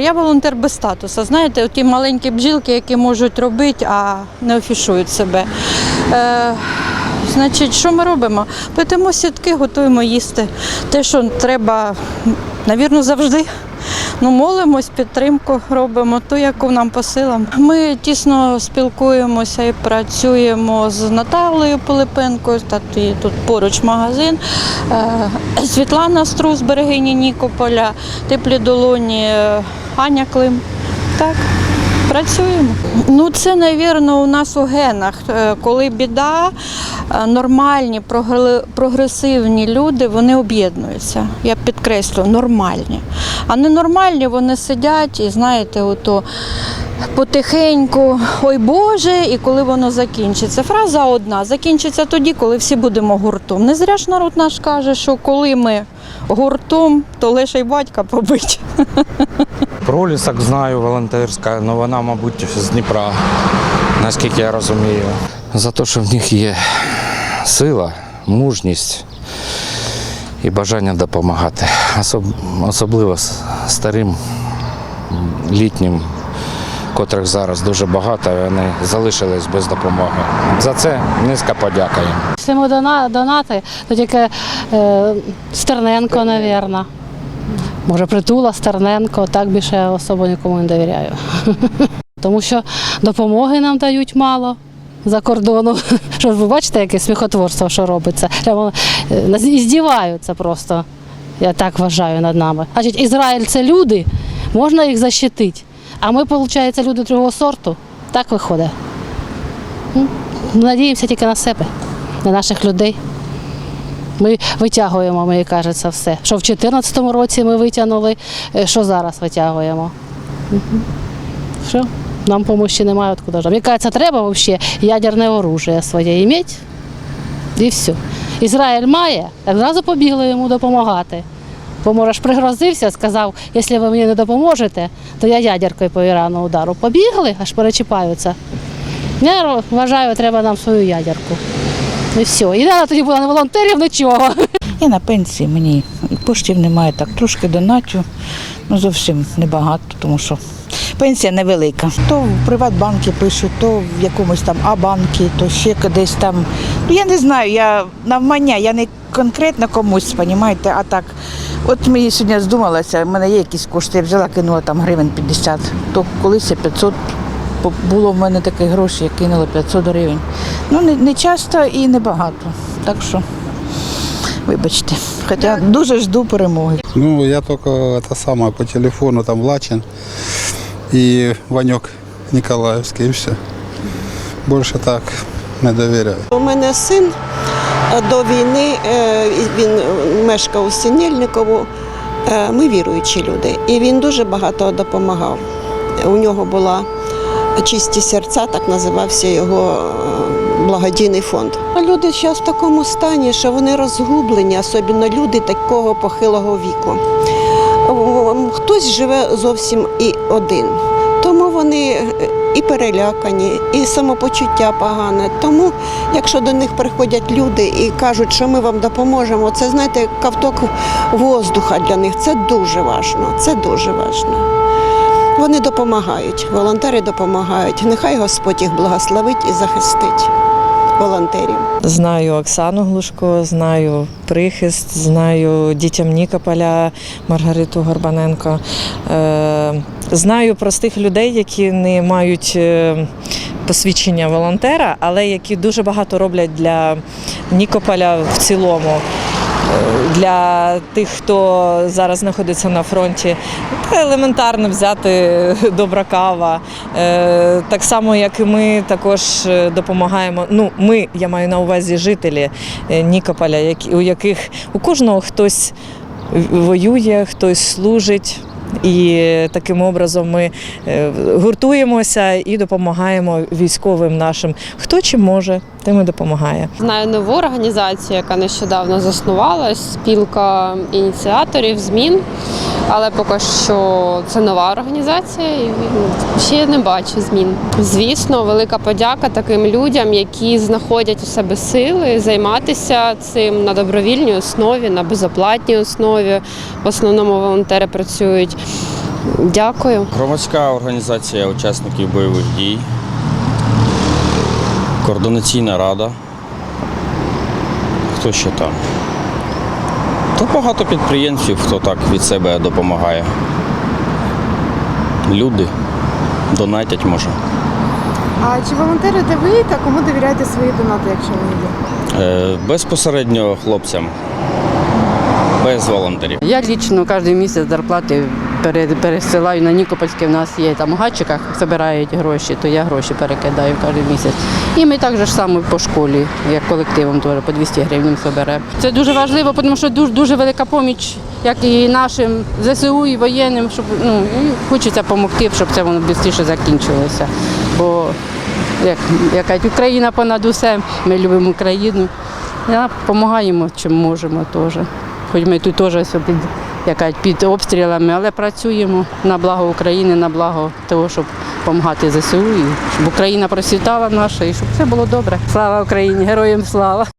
Я волонтер без статусу. Знаєте, ті маленькі бджілки, які можуть робити, а не офішують себе. Е, значить, що ми робимо? Плетемо сітки, готуємо їсти. Те, що треба, навірно, завжди. Ну, молимось, підтримку робимо, ту, яку нам по силам. Ми тісно спілкуємося і працюємо з Наталею Пилипенкою, тут поруч магазин. Е, Світлана Струс, берегині Нікополя, теплі долоні, е, Аня Клим. Так. Працюємо. Ну це, навірно, у нас у генах. Е, Коли біда, е, нормальні, прогресивні люди вони об'єднуються. Я підкреслюю, нормальні. А ненормальні вони сидять і знаєте, ото потихеньку, ой Боже, і коли воно закінчиться. Фраза одна: закінчиться тоді, коли всі будемо гуртом. Не зря ж народ наш каже, що коли ми гуртом, то лише й батька побить. Пролісок знаю, волонтерська, але вона, мабуть, з Дніпра, наскільки я розумію. За те, що в них є сила, мужність і бажання допомагати. Особ- Особливо старим, літнім, котрих зараз дуже багато, і вони залишились без допомоги. За це низька подяка їм. Якщо дона, донати, то тільки е, Стерненко, мабуть. Може, притула, Стерненко, так більше особо нікому не довіряю. Тому що допомоги нам дають мало за кордону. Що ви бачите, яке сміхотворство, що робиться? Прямо е, нас іздіваються просто. Я так вважаю над нами. Значить, Ізраїль це люди, можна їх защитити. А ми, виходить, люди другого сорту. Так виходить. Надіємося тільки на себе, на наших людей. Ми витягуємо, мені кажеться, все. Що в 2014 році ми витягнули, е, що зараз витягуємо. Мгм. Що? Нам допомоги немає откуда. ж. Мені кажеться, треба взагалі ядерне оружие своє мати. І все. Ізраїль має, одразу побігли йому допомагати. Бо ж пригрозився, сказав, якщо ви мені не допоможете, то я ядеркою по Ірану удару. Побігли, аж перечіпаються. Я вважаю, треба нам свою ядерку. І все. І не тоді було не волонтерів, нічого. Я на пенсії, мені коштів немає, так трошки доначу, ну зовсім небагато, тому що пенсія невелика. То в Приватбанки пишуть, то в якомусь там А-банки, то ще кудись там. Ну я не знаю, я навмання, я не конкретно комусь, розумієте, а так. От мені сьогодні здумалося, в мене є якісь кошти, я взяла, кинула там гривень 50, то колись я 500 було в мене такі гроші, я кинула 500 гривень. Ну, не, не часто і не багато. Так що. Вибачте, хоча дуже жду перемоги. Ну, я только это самое по телефону там Лачин и Ванек Николаевский, и все. Больше так не доверяю. У мене син е, до війни, е, він мешкав у Синельникову. Е, Ми віруючі люди, і він дуже багато допомагав. У нього була чисті серця, так називався його благодійний фонд. Люди зараз в такому стані, що вони розгублені, особливо люди такого похилого віку. Хтось живе зовсім і один. Тому вони е, і перелякані, і самопочуття погане. Тому, якщо до них приходять люди і кажуть, що ми вам допоможемо, це знаєте, як ковток воздуха для них. Це дуже важливо. Це дуже важливо. Вони допомагають, волонтери допомагають. Нехай Господь їх благословить і захистить волонтерів. Знаю Оксану Глушко, знаю Прихист, знаю дітям Нікополя Маргариту Горбаненко. Е, знаю простих людей, які не мають е, посвідчення волонтера, але які дуже багато роблять для Нікополя в цілому. Для тих, хто зараз знаходиться на фронті, елементарно взяти добра кава. Е, Так само, як і ми також е, допомагаємо. Ну, ми, я маю на увазі жителі е, Нікополя, у яких у кожного хтось воює, хтось служить. І таким образом ми гуртуємося і допомагаємо військовим нашим. Хто чим може, тим і допомагає. Знаю нову організацію, яка нещодавно заснувалась, спілка ініціаторів змін. Але поки що це нова організація і ще не бачу змін. Звісно, велика подяка таким людям, які знаходять у себе сили займатися цим на добровільній основі, на безоплатній основі. В основному волонтери працюють. Дякую. Громадська організація учасників бойових дій, координаційна рада. Хто ще там? Та багато підприємців, хто так від себе допомагає. Люди донатять може. А чи волонтерите ви та кому довіряєте свої донати, якщо вони є? Е, безпосередньо хлопцям, без волонтерів. Я лічно кожен місяць зарплати пересилаю на Нікопольське. У нас є там у гатчиках, збирають гроші, то я гроші перекидаю кожен місяць. І ми так же ж само по школі, як колективом теж по 200 гривень зберемо. Це дуже важливо, тому що дуже, дуже велика поміч, як і нашим ЗСУ, і воєнним, щоб ну і хочеться допомогти, щоб це воно швидше закінчилося. Бо як, як Україна понад усе, ми любимо Україну. Допомагаємо, чим можемо теж. Хоч ми тут теж під, яка, під обстрілами, але працюємо на благо України, на благо того, щоб допомагати ЗСУ, і щоб Україна процвітала наша, і щоб все було добре. Слава Україні! Героям слава!